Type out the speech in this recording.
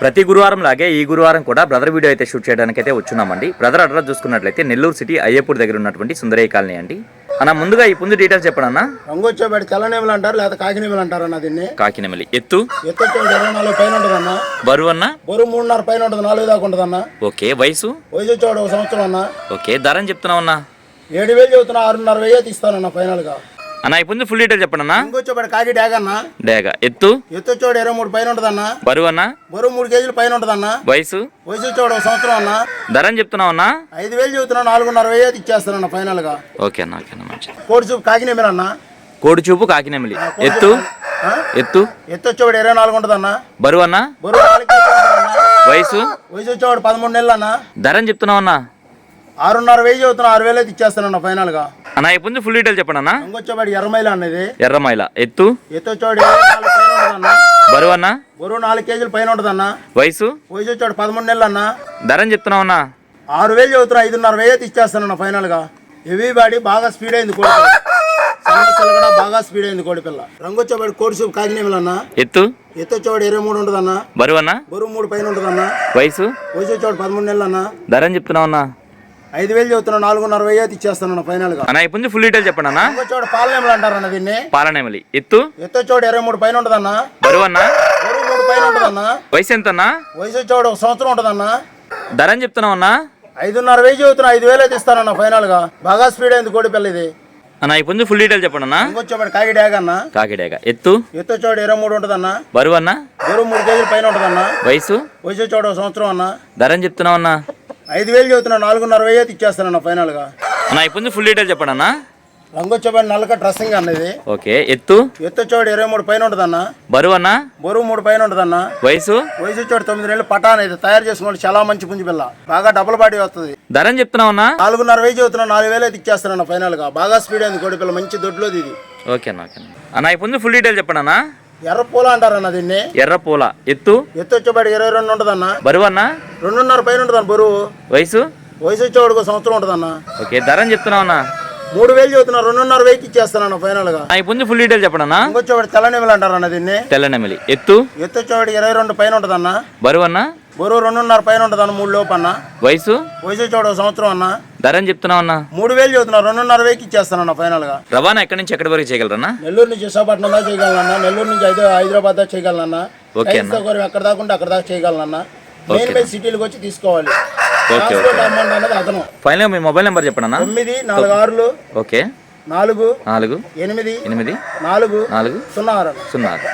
ప్రతి గురువారం లాగే ఈ గురువారం కూడా బ్రదర్ వీడియో అయితే షూట్ చేయడానికి అయితే వచ్చున్నామండి. బ్రదర్ అడ్రస్ చూసుకున్నట్లయితే నెల్లూరు సిటీ అయ్యపూర్ దగ్గర ఉన్నటువంటి సుందరయ్య కాలనీ అండి. అన్న ముందుగా ఈ పుంజు డీటెయిల్స్ చెప్పడన్నా రంగు వచ్చేవాడి తెల్లనేములు అంటారు లేదా కాకినేములు అంటారు అన్న దీన్ని. కాకినెమలి. ఎత్తు? ఎత్తు ఇరవై నాలుగు పైన ఉంటుంది అన్న. బరువు అన్న? బరువు మూడున్నర పైన ఉంటుంది నాలుగు దాకా ఉంటుంది అన్న. ఓకే వయసు? వయసు వచ్చేవాడు ఒక సంవత్సరం అన్న. ఓకే ధరని చెప్తున్నావు అన్న? ఏడు వేలు చదువుతున్నా ఆరున్నర వెయ్యి తీస్తానన్న ఫైనల్గా అన్న పుంజు ఫుల్ డీటెయిల్ చెప్పడన్నా రంగు వచ్చేవాడు కాకి డ్యాగ్ అన్న. డేగా. ఎత్తు? ఎత్తు వచ్చేవాడు ఇరవై మూడు పైన ఉంటుంది అన్న బరువు అన్న? బరువు మూడు కేజీలు పైన ఉంటుంది అన్న వయసు? వయసు వచ్చేవాడు ఒక సంవత్సరం అన్న. ధరని చెప్తున్నావు అన్న? ఐదు వేలు చదువుతున్నా నాలుగున్నర వెయ్యి ఇచ్చేస్తానన్న ఫైనల్గా ఓకే అన్న ఓకే అన్న మంచిది. కోడి చూపు కాకినేమిలు అన్న. కోడి చూపు కాకినెమలి ఎత్తు? ఎత్తు? ఎత్తు వచ్చేవాడు ఇరవై నాలుగు ఉంటుంది అన్న? బరువు అన్న బరువు అన్న వయసు? వయసు వచ్చేవాడు పదమూడు నెలలు అన్న. ధరని చెప్తున్నావు అన్న. ఆరున్నర వెయ్యి చదువుతున్నా ఆరు వేలు అయితే ఇచ్చేస్తానన్న ఫైనల్గా అన్న పుంజు ఫుల్ డీటెయిల్ చెప్పండి అన్న. ఇంకొచ్చేవాడు ఎర్రమైల అన్నది ఎర్రమైల. ఎత్తు? ఎత్తు వచ్చేవాడు బరువు అన్న? బరువు నాలుగు కేజీలు పైన ఉంటుందన్న వయసు? వయసు వచ్చాడు పదమూడు నెలలు అన్న. ధరని చెప్తున్నావు అన్న? ఆరు వేలు చదువుతున్నా ఐదున్నర వెయ్యి ఇచ్చేస్తానన్న ఫైనల్గా. హెవీ బాడీ బాగా స్పీడ్ అయింది కోడి కూడా బాగా స్పీడ్ అయింది కోడి పిల్ల. రంగు వచ్చేవాడు కోడి సూపు అన్న. ఎత్తు? ఎత్తు వచ్చేవాడు ఇరవై మూడు ఉంటుందన్న బరువు అన్న? బరువు మూడు పైన ఉంటుందన్న వయసు? వయసు వచ్చేవాడు పదమూడు నెలలు అన్న. ధరని చెప్తున్నావు అన్న? ఐదు వేలు చదువుతున్నా నాలుగున్నర వెయ్యి అయితే ఇచ్చేస్తానన్న ఫైనల్గా. అన్న పుంజు ఫుల్ డీటెయిల్ చెప్పండి అన్న. వచ్చేవాడు పాలనేములు అంటారన్న దీన్ని. పాలనేమలి ఎత్తు? ఎత్తు వచ్చేవాడు ఇరవై మూడు పైన ఉంటుందన్న. బరువు అన్న? బరువు మూడు పైన ఉంటుందన్న. వయసు ఎంత అన్న వయసు వచ్చేవాడు ఒక సంవత్సరం ఉంటుందన్న. ధరని చెప్తున్నావు అన్న. ఐదున్నర వెయ్యి చదువుతున్నా ఐదు వేలు అయితే ఇస్తానన్న ఫైనల్గా. బాగా స్పీడ్ అయింది కోడి పిల్ల ఇది. అన్న ఈ పుంజు ఫుల్ డీటెయిల్ చెప్పండి అన్న. ఇంకొచ్చేవాడు కాకి డ్యాగ్ అన్న. కాకిడేగా ఎత్తు? ఎత్తు వచ్చేవాడు ఇరవై మూడు ఉంటుందన్న. బరువు అన్న? బరువు మూడు కేజీల పైన ఉంటుందన్న. వయసు? వయసు వచ్చేవాడు ఒక సంవత్సరం అన్న. ధరని చెప్తున్నావు అన్న. ఐదు వేలు చదువుతున్నా నాలుగున్నర వెయ్యి అయితే ఇచ్చేస్తానన్న ఫైనల్గా అన్న పుంజు ఫుల్ డీటెయిల్ చెప్పండి అన్న. రంగు వచ్చేవాడు నల్లక డ్రెస్సింగ్ అన్నది ఓకే ఎత్తు? ఎత్తు వచ్చేవాడు ఇరవై మూడు పైన ఉంటుందన్న. బరువు అన్న? బరువు మూడు పైన ఉంటుందన్న. వయసు? వయసు వచ్చేవాడు తొమ్మిది నెలలు పటాన్ ఇది. తయారు చేసుకున్నాడు చాలా మంచి పుంజు పిల్ల. బాగా డబుల్ బాడీ వస్తుంది. ధరని చెప్తున్నావు అన్న? నాలుగున్నర వెయ్యి చదువుతున్నా నాలుగు వేలు అయితే ఇచ్చేస్తానన్న ఫైనల్గా బాగా స్పీడ్ అయింది కోడి పిల్ల మంచి దొడ్లోది ఇది. ఓకే అన్న ఓకే అన్న. పుంజు ఫుల్ డీటెయిల్ చెప్పండి అన్న. ఎర్ర పూల అంటారన్న దీన్ని. ఎర్ర పూల ఎత్తు? ఎత్తు వచ్చేవాడు ఇరవై రెండు ఉంటుందన్న. బరువు అన్న రెండున్నర పైన ఉంటుందన్న బరువు. వయసు? వయసు వచ్చేవాడికి ఒక సంవత్సరం ఉంటుందన్న. ఓకే ధరని చెప్తున్నావు అన్న మూడు వేలు చదువుతున్నా రెండున్నర వెయ్యికి ఇచ్చేస్తానన్న ఫైనల్గా. అన్న ఈ పుంజు ఫుల్ డీటెయిల్ చెప్పండి అన్న. ఇంకొచ్చేవాడు తెల్లనిమలు అంటారన్న దీన్ని. తెల్లనెమలి. ఎత్తు? ఎత్తు వచ్చేవాడు ఇరవై రెండు పైన ఉంటుందన్న. బరువు అన్న? బరువు రెండున్నర పైన ఉంటుందన్న మూడు లోపు అన్న. వయసు? వయసు వచ్చేవాడు ఒక సంవత్సరం అన్న. ధరని చెప్తున్నావు అన్న. మూడు వేలు చదువుతున్నా రెండున్నర వెయ్యికి ఇచ్చేస్తానన్న ఫైనల్గా. రవాణా ఎక్కడి నుంచి ఎక్కడి వరకు చేయగలరన్నా నెల్లూరు నుంచి విశాఖపట్నం దాకా చేయగలనన్న నెల్లూరు నుంచి హైదరా- హైదరాబాద్ దాకా చేయగలనన్న ఓకే ఎక్కడ దాకా ఉంటే అక్కడ దాకా చేయగలనన్న మెయిన్ మెయిన్ సిటీలకు వచ్చి తీసుకోవాలి. ట్రాన్స్పోర్ట్ అమౌంట్ అనేది అతను ఫైనల్గా మీ మొబైల్ నెంబర్ చెప్పండి అన్న. తొమ్మిది నాలుగు ఆరులు. ఓకే నాలుగు నాలుగు ఎనిమిది ఎనిమిది నాలుగు నాలుగు సున్నా ఆరు. సున్నా ఆరు.